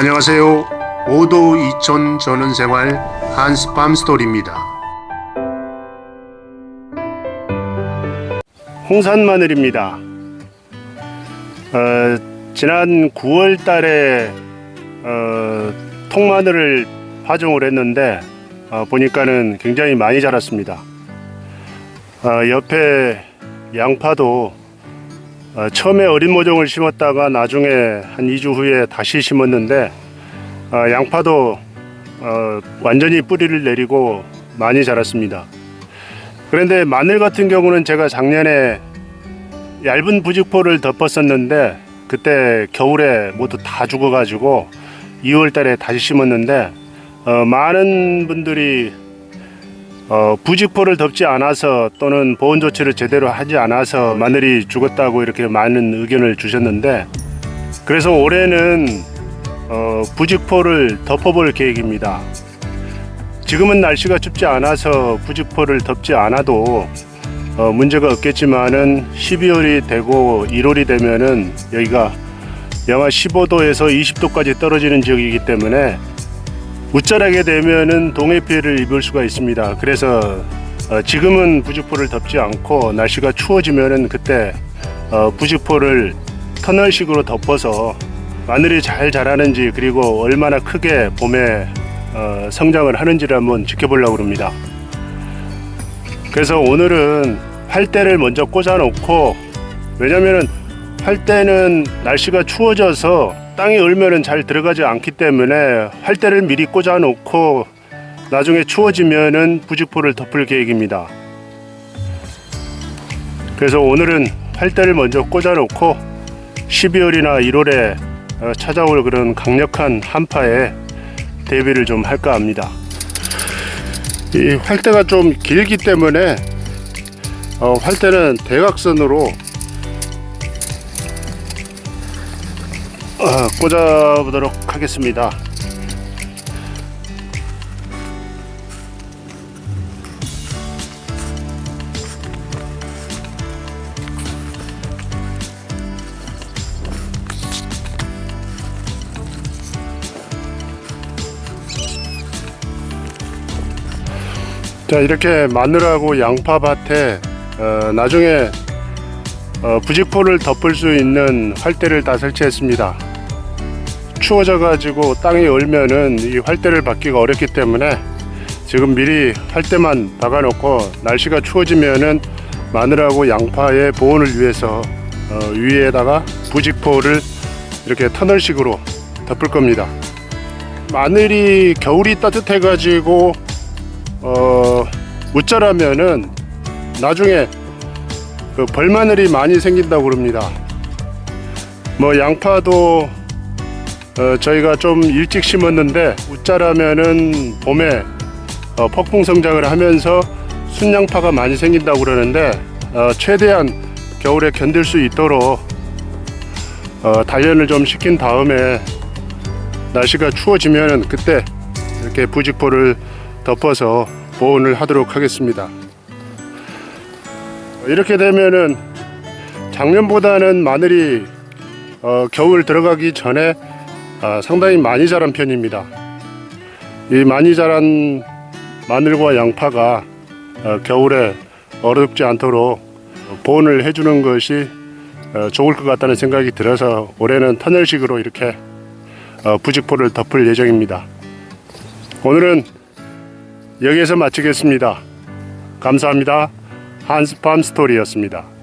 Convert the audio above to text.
안녕하세요. 5도 2천 전원생활 한스팜 스토리입니다. 홍산 마늘입니다. 어, 지난 9월 달에 어, 통마늘을 파종을 했는데 어, 보니까는 굉장히 많이 자랐습니다. 어, 옆에 양파도 어, 처음에 어린 모종을 심었다가 나중에 한 2주 후에 다시 심었는데 어, 양파도 어, 완전히 뿌리를 내리고 많이 자랐습니다. 그런데 마늘 같은 경우는 제가 작년에 얇은 부직포를 덮었었는데 그때 겨울에 모두 다 죽어가지고 2월달에 다시 심었는데 어, 많은 분들이 어, 부직포를 덮지 않아서 또는 보온 조치를 제대로 하지 않아서 마늘이 죽었다고 이렇게 많은 의견을 주셨는데 그래서 올해는 어, 부직포를 덮어볼 계획입니다. 지금은 날씨가 춥지 않아서 부직포를 덮지 않아도 어, 문제가 없겠지만은 12월이 되고 1월이 되면은 여기가 영하 15도에서 20도까지 떨어지는 지역이기 때문에 웃자라게 되면은 동해 피해를 입을 수가 있습니다. 그래서 어, 지금은 부직포를 덮지 않고 날씨가 추워지면은 그때 어, 부직포를 터널식으로 덮어서 마늘이 잘 자라는지 그리고 얼마나 크게 봄에 어, 성장을 하는지를 한번 지켜보려고 합니다. 그래서 오늘은 활대를 먼저 꽂아 놓고 왜냐면은 활대는 날씨가 추워져서 땅이 얼면은 잘 들어가지 않기 때문에 활대를 미리 꽂아 놓고 나중에 추워지면은 부직포를 덮을 계획입니다. 그래서 오늘은 활대를 먼저 꽂아 놓고 12월이나 1월에 어, 찾아올 그런 강력한 한파에 대비를 좀 할까 합니다. 이 활대가 좀 길기 때문에 어, 활대는 대각선으로 꽂아보도록 하겠습니다. 자 이렇게 마늘하고 양파밭에 어, 나중에 어, 부직포를 덮을 수 있는 활대를 다 설치했습니다. 추워져 가지고 땅이 얼면은 이 활대를 받기가 어렵기 때문에 지금 미리 활대만 박아 놓고 날씨가 추워지면은 마늘하고 양파의 보온을 위해서 어, 위에다가 부직포를 이렇게 터널식으로 덮을 겁니다. 마늘이 겨울이 따뜻해 가지고 어, 무자라면은 나중에 그 벌마늘이 많이 생긴다고 그럽니다. 뭐 양파도 어, 저희가 좀 일찍 심었는데 웃자라면은 봄에 어, 폭풍 성장을 하면서 순양파가 많이 생긴다고 그러는데 어, 최대한 겨울에 견딜 수 있도록 어, 단련을 좀 시킨 다음에 날씨가 추워지면은 그때 이렇게 부직포를 덮어서 보온을 하도록 하겠습니다. 이렇게 되면은 작년보다는 마늘이 어, 겨울 들어가기 전에 아, 상당히 많이 자란 편입니다. 이 많이 자란 마늘과 양파가 어, 겨울에 어렵지 않도록 보온을 해주는 것이 어, 좋을 것 같다는 생각이 들어서 올해는 터널식으로 이렇게 어, 부직포를 덮을 예정입니다. 오늘은 여기에서 마치겠습니다. 감사합니다. 한스팜 스토리였습니다.